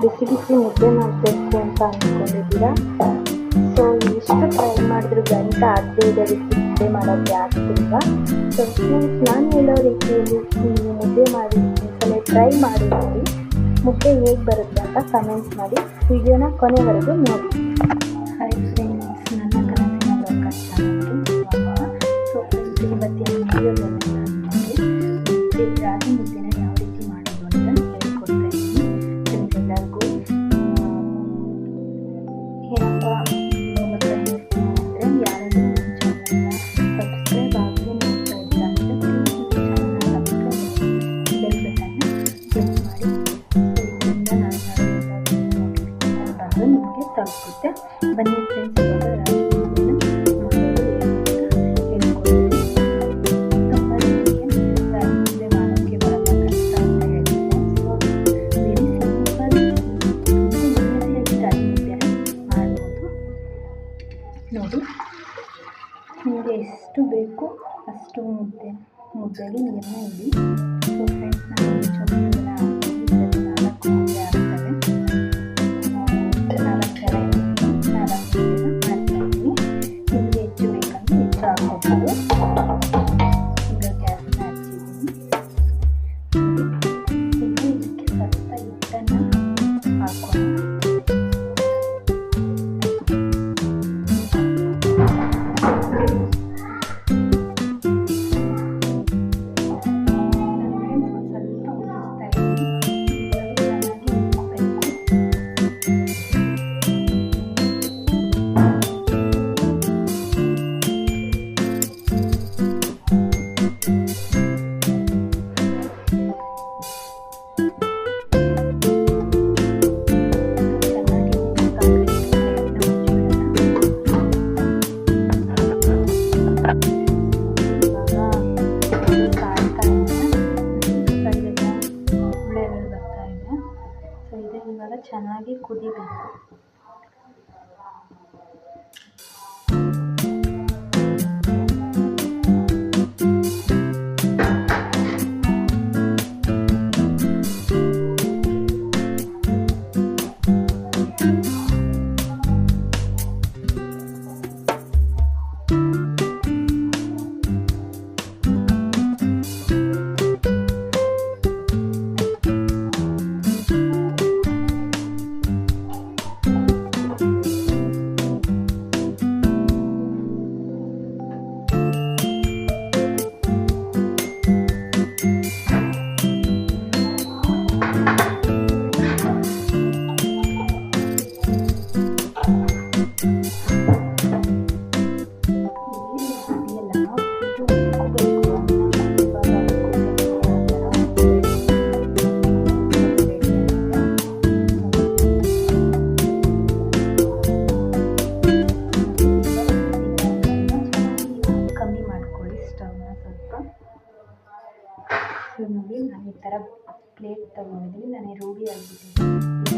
ಬಿಸಿ ಬಿಸಿ ಮುದ್ದೆ ಮಾಡಬೇಕು ಅಂತ ಅಂದ್ಕೊಂಡಿದ್ದೀರಾ ಸೊ ಎಷ್ಟು ಟ್ರೈ ಮಾಡಿದ್ರು ಗಂಟ ಆಗದೆ ಇರೋ ರೀತಿ ಮುದ್ದೆ ಮಾಡೋಕ್ಕೆ ಆಗ್ತಿಲ್ಲ ಸೊ ಫ್ರೆಂಡ್ಸ್ ನಾನು ಹೇಳೋ ರೀತಿಯಲ್ಲಿ ನೀವು ಮುದ್ದೆ ಮಾಡಿ ಒಂದ್ಸಲ ಟ್ರೈ ಮಾಡಿ ನೋಡಿ ಮುದ್ದೆ ಹೇಗೆ ಬರುತ್ತೆ ಅಂತ ಕಮೆಂಟ್ ಮಾಡಿ. ವಿಡಿಯೋನ ಕೊನೆವರೆಗೂ ನೋಡಿ. ಚೆನ್ನಾಗಿ ಕುದಿಬೇಕು ಪ್ಲೇಟ್ ತಗೊಂಡಿದ್ದೀನಿ ನಾನು ರೂಢಿ ಆಗಿಬಿಟ್ಟಿದ್ದೀನಿ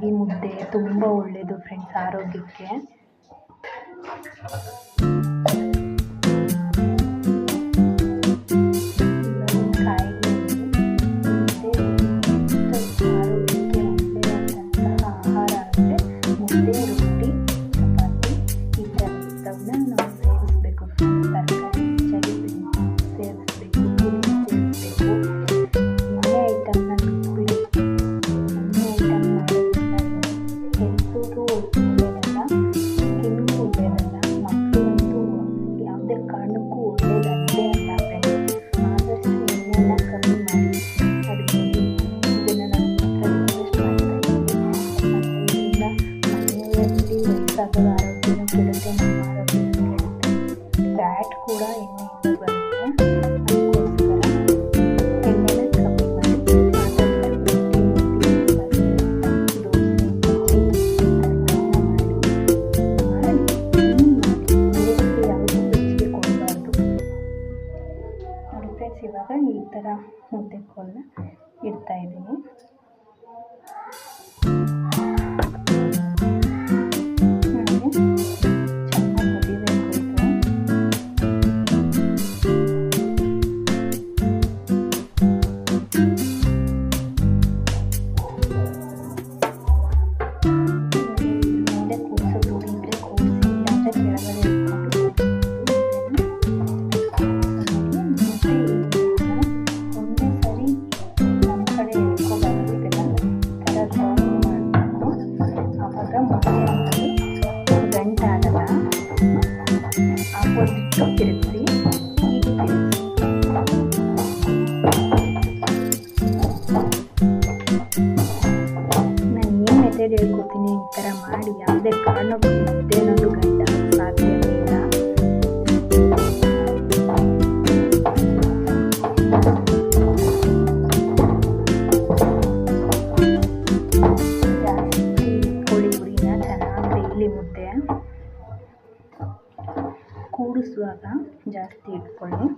ರಾಗಿ ಮುದ್ದೆ ತುಂಬ ಒಳ್ಳೆಯದು ಫ್ರೆಂಡ್ಸ್ ಆರೋಗ್ಯಕ್ಕೆ. खोलना। ಇನ್ನೊಂದು ಗಂಟ ಸಾಧ್ಯವಿಲ್ಲ ಜಾಸ್ತಿ ಕೋಳಿ ಹುರಿನ ಚೆನ್ನಾಗಿ ಬೇಯಲಿ ಮುದ್ದೆ ಕೂಡಿಸುವಾಗ ಜಾಸ್ತಿ ಇಟ್ಕೊಳ್ಳಿ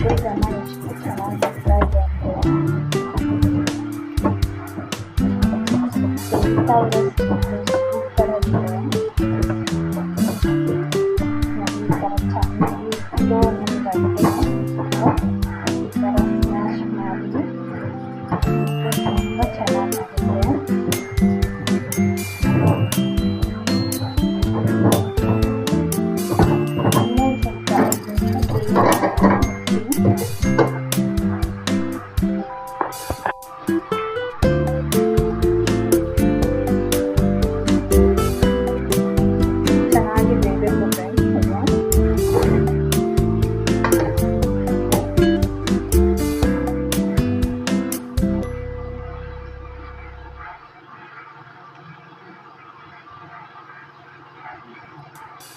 Bây.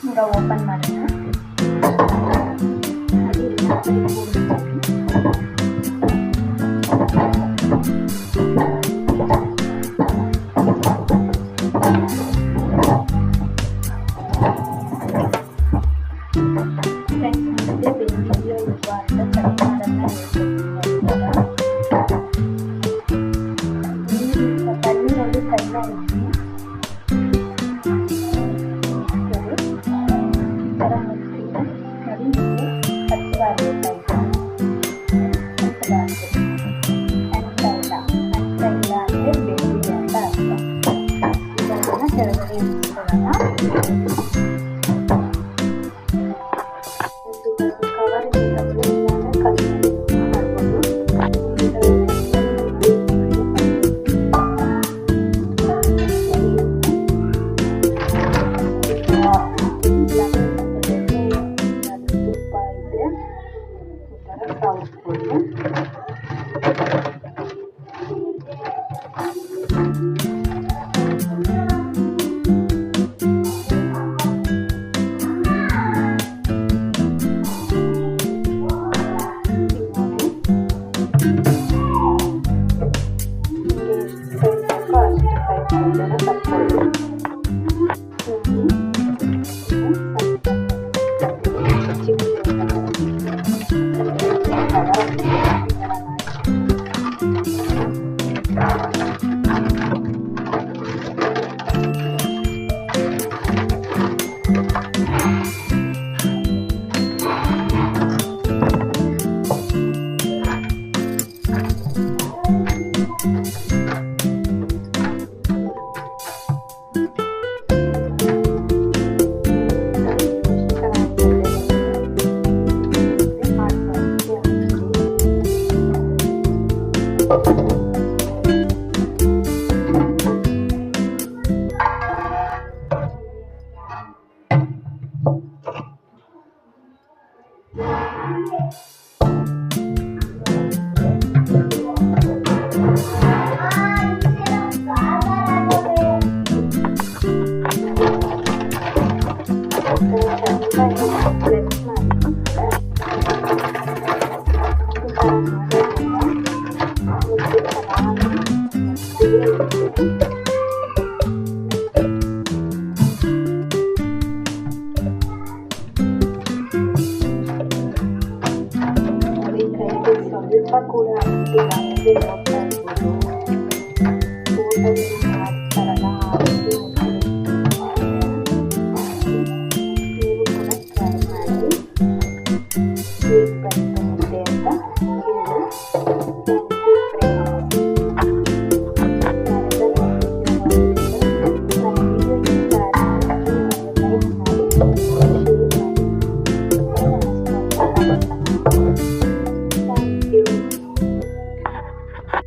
nggak open mata. Nah, ini kita beli.